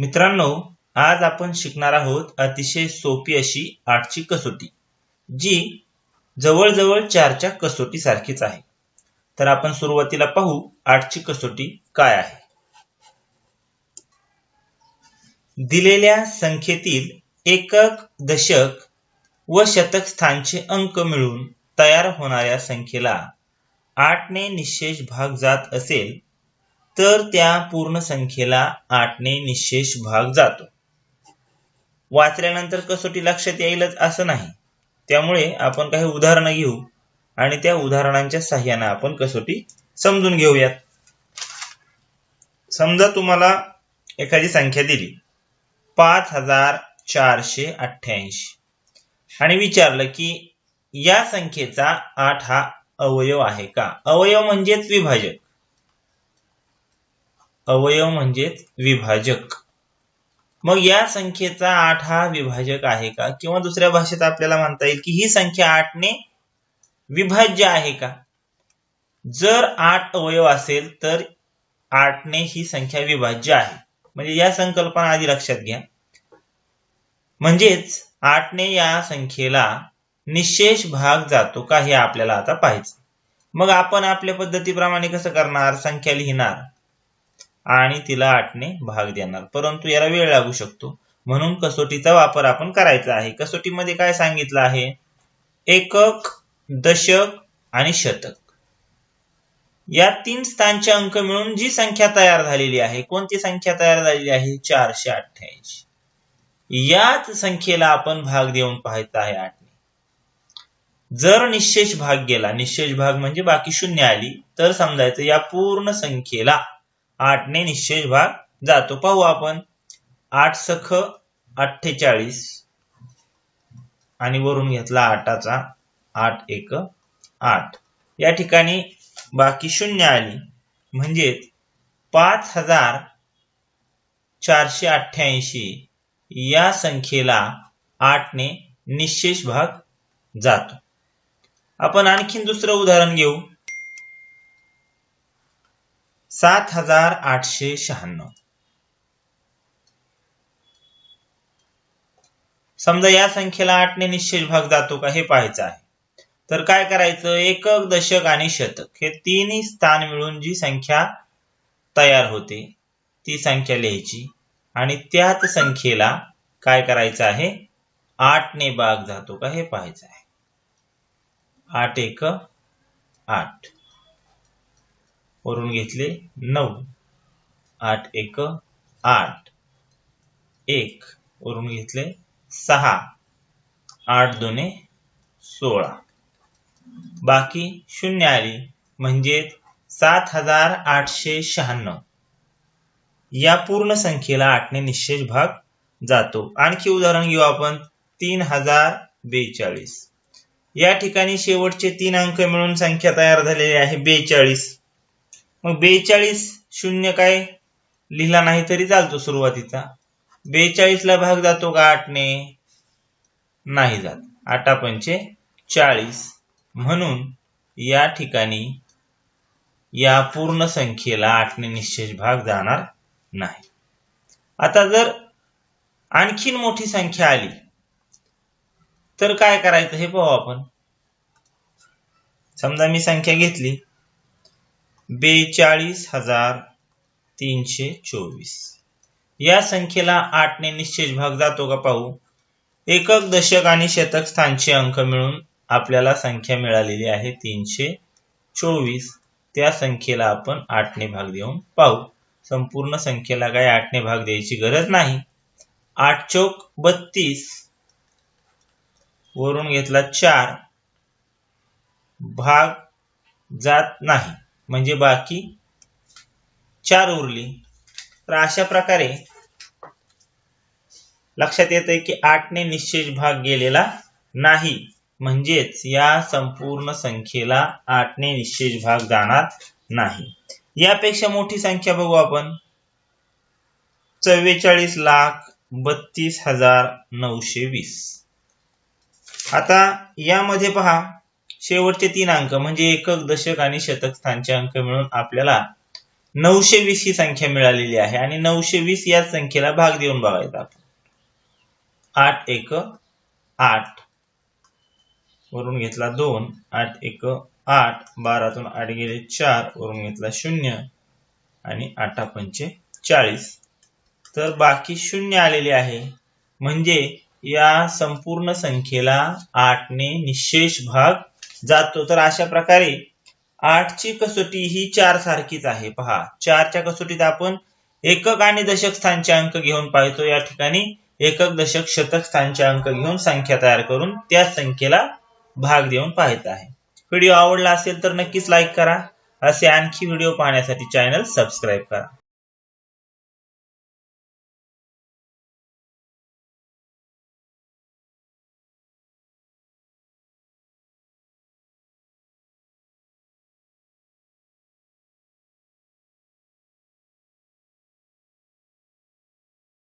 मित्रांनो आज आपण शिकणार आहोत अतिशय सोपी अशी आठची कसोटी जी जवळजवळ चारच्या कसोटी सारखीच आहे. तर आपण सुरुवातीला पाहू आठची कसोटी काय आहे. दिलेल्या संख्येतील एकक दशक व शतक स्थानचे अंक मिळून तयार होणाऱ्या संख्येला आठने निशेष भाग जात असेल तर त्या पूर्ण संख्येला आठने निशेष भाग जातो. वाचल्यानंतर कसोटी लक्षात येईलच असं नाही. त्यामुळे आपण काही उदाहरणं घेऊ आणि त्या उदाहरणांच्या सहाय्यानं आपण कसोटी समजून घेऊयात. समजा तुम्हाला एखादी संख्या दिली. पाच हजार चारशे अठ्ठ्याऐंशी. आणि विचारलं की या संख्येचा आठ हा अवयव आहे का? अवयव म्हणजेच विभाजक. अवयव म्हणजेच विभाजक. मग या संख्येचा आठ हा विभाजक आहे का? किंवा दुसऱ्या भाषेत आपल्याला म्हणता येईल की ही संख्या आठने विभाज्य आहे का? जर आठ अवयव असेल तर आठने ही संख्या विभाज्य आहे. म्हणजे या संकल्पना आधी लक्षात घ्या. म्हणजेच आठने या संख्येला निशेष भाग जातो का हे आपल्याला आता पाहायचं. मग आपण आपल्या पद्धतीप्रमाणे कसं करणार? संख्या लिहिणार. आणि तिला आठने भाग देणार. परंतु याला वेळ लागू शकतो. म्हणून कसोटीचा वापर आपण करायचा आहे. कसोटीमध्ये काय सांगितलं आहे? एकक दशक आणि शतक. या तीन स्थानचे अंक मिळून जी संख्या तयार झालेली आहे कोणती संख्या तयार झालेली आहे? चारशे अठ्ठ्याऐंशी. याच संख्येला आपण भाग देऊन पाहायचा आहे आठने जर निशेष भाग गेला निशेष भाग म्हणजे बाकी शून्य आली तर समजायचं या पूर्ण संख्येला आठने निश्चेष भाग जातो. पाहू आपण. आठ सख अठ्ठेचाळीस. आणि वरून घेतला आठाचा. आठ एक आठ. या ठिकाणी बाकी शून्य आली. म्हणजेच पाच हजार चारशे अठ्ठ्याऐंशी या संख्येला आठने निशेष भाग जातो. आपण आणखीन दुसरं उदाहरण घेऊ. सात हजार आठशे शहाण्णव. समजा या संख्येला आठने निश्चित भाग जातो का हे पाहायचं आहे. तर काय करायचं? एकक दशक आणि शतक. हे तिन्ही स्थान मिळून जी संख्या तयार होते ती संख्या लिहायची. आणि त्याच संख्येला काय करायचं आहे? आठने भाग जातो का हे पाहायचं आहे. आठ एक आठ. वरून घेतले नऊ. आठ एक आठ. एक वरून घेतले सहा. आठ दोने सोळा. बाकी शून्य आली म्हणजे सात हजार आठशे शहाण्णव. या पूर्ण संख्येला आठने निश्चय भाग जातो. आणखी उदाहरण घेऊ आपण. तीन हजार बेचाळीस. या ठिकाणी शेवटचे तीन अंक मिळून संख्या तयार झालेली आहे बेचाळीस. मग बेचाळीस शून्य काय? लिहिला नाही तरी चालतो सुरुवातीचा. बेचाळीसला भाग जातो का? आठने. नाही जात. आठा पंचे चाळीस. म्हणून या ठिकाणी या पूर्ण संख्येला आठने निश्चित भाग जाणार नाही. आता जर आणखीन मोठी संख्या आली तर काय करायचं हे पाहू आपण. समजा मी संख्या घेतली. बेचाळीस हजार तीनशे चोवीस. या संख्येला आठने निश्चित भाग जातो का पाहू? एकक दशक आणि शतक स्थानचे अंक मिळून आपल्याला संख्या मिळालेली आहे तीनशे चोवीस. त्या संख्येला आपण आठने भाग देऊन पाहू. संपूर्ण संख्येला काही आठने भाग द्यायची गरज नाही. आठ चौक बत्तीस. वरून घेतला चार. भाग जात नाही. म्हणजे बाकी चार उरली. तर अशा प्रकारे लक्षात येत आहे की आठने निश्चित भाग गेलेला नाही. म्हणजेच या संपूर्ण संख्येला आठने निश्चित भाग जाणार नाही. यापेक्षा मोठी संख्या बघू आपण. चव्वेचाळीस लाख बत्तीस हजार नऊशे वीस. आता यामध्ये पहा. शेवटचे तीन अंक म्हणजे एकक दशक आणि शतक स्थानचे अंक मिळून आपल्याला नऊशे वीस ही संख्या मिळालेली आहे आणि नऊशे वीस या संख्येला भाग देऊन बघायचा आपण. आठ एक आठ. वरून घेतला दोन आठ एक आठ. बारातून आठ गेले चार वरून घेतला शून्य आणि आठा पंचे चाळीस. तर बाकी शून्य आलेले आहे. म्हणजे या संपूर्ण संख्येला आठने निशेष भाग जातो. तर अशा प्रकारे आठची कसोटी ही चार सारखीच आहे. पहा चारच्या कसोटीत आपण एकक आणि दशक स्थानचे अंक घेऊन पाहतो. या ठिकाणी एकक दशक शतक स्थानचे अंक घेऊन संख्या तयार करून त्या संख्येला भाग देऊन पाहत आहे. व्हिडिओ आवडला असेल तर नक्कीच लाईक करा. असे आणखी व्हिडिओ पाहण्यासाठी चॅनल सबस्क्राईब करा.